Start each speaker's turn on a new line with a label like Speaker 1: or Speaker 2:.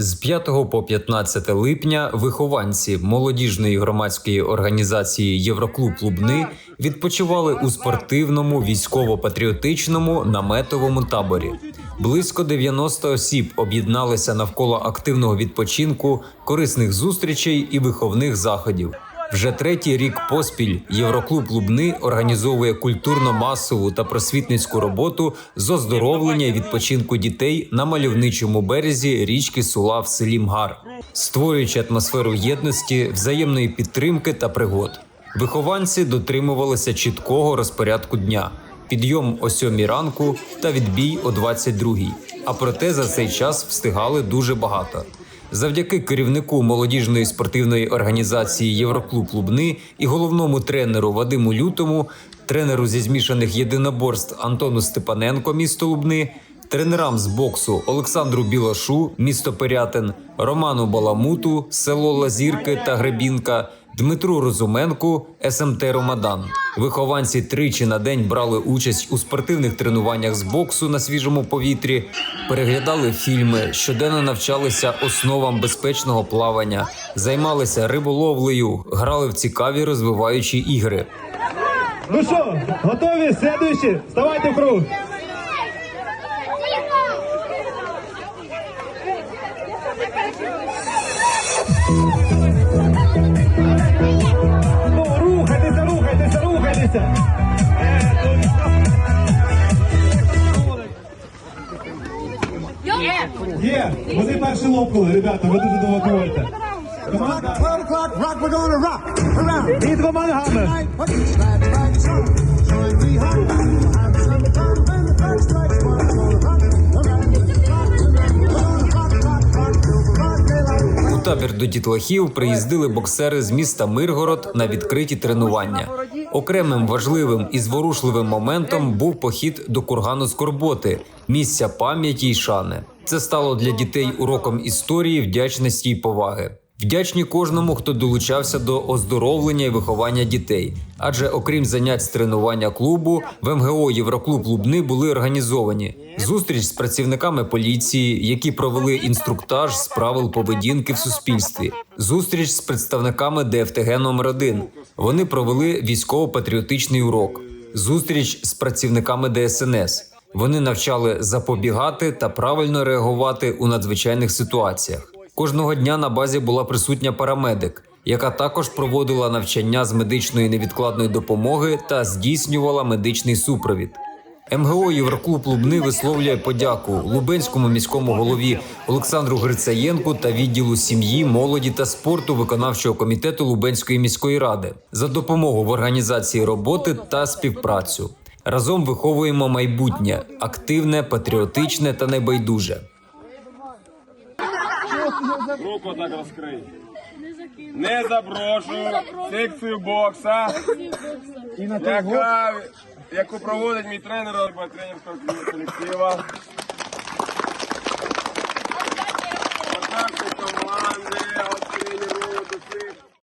Speaker 1: З 5 по 15 липня вихованці молодіжної громадської організації Євроклуб Лубни відпочивали у спортивному військово-патріотичному наметовому таборі. Близько 90 осіб об'єдналися навколо активного відпочинку, корисних зустрічей і виховних заходів. Вже третій рік поспіль Євроклуб Лубни організовує культурно-масову та просвітницьку роботу з оздоровлення і відпочинку дітей на мальовничому березі річки Сула в селі Мгар, створюючи атмосферу єдності, взаємної підтримки та пригод. Вихованці дотримувалися чіткого розпорядку дня: підйом о 7 ранку та відбій о 22. А проте за цей час встигали дуже багато. Завдяки керівнику молодіжної спортивної організації Євроклуб Лубни і головному тренеру Вадиму Лютому, тренеру зі змішаних єдиноборств Антону Степаненко, місто Лубни, тренерам з боксу Олександру Білашу, місто Пирятин, Роману Баламуту, село Лазірки та Гребінка, Дмитру Розуменку, СМТ Ромадан. Вихованці тричі на день брали участь у спортивних тренуваннях з боксу на свіжому повітрі, переглядали фільми, щоденно навчалися основам безпечного плавання, займалися риболовлею, грали в цікаві розвиваючі ігри.
Speaker 2: Ну що, готові? Слідуючі, вставайте в круг. Ну, Є, вони перші лопнули, ребята, ви дуже довго говорите. Команда
Speaker 3: 12 o'clock, rock, we're gonna rock around.
Speaker 2: під двома ногами.
Speaker 3: Right, put your glad rags on. Join me home. I'm Sunday come when the clock strikes one. We're gonna rock around the clock tonight. We're gonna rock, rock, rock till the broad daylight.
Speaker 1: У табір до дітлахів приїздили боксери з міста Миргород на відкриті тренування. Окремим важливим і зворушливим моментом був похід до кургану Скорботи, місця пам'яті й шани. Це стало для дітей уроком історії, вдячності й поваги. Вдячні кожному, хто долучався до оздоровлення і виховання дітей. Адже окрім занять з тренування клубу, в МГО Євроклуб Лубни були організовані зустріч з працівниками поліції, які провели інструктаж з правил поведінки в суспільстві, зустріч з представниками ДФТГ номер 1 Вони провели військово-патріотичний урок, зустріч з працівниками ДСНС. Вони навчали запобігати та правильно реагувати у надзвичайних ситуаціях. Кожного дня на базі була присутня парамедик, яка також проводила навчання з медичної невідкладної допомоги та здійснювала медичний супровід. МГО Євроклуб Лубни висловлює подяку Лубенському міському голові Олександру Грицаєнку та відділу сім'ї, молоді та спорту виконавчого комітету Лубенської міської ради за допомогу в організації роботи та співпрацю. Разом виховуємо майбутнє активне, патріотичне та небайдуже.
Speaker 4: Руку так розкрий. Не заброшу секцію бокса, яка, яку проводить мій тренер тренерського колектива.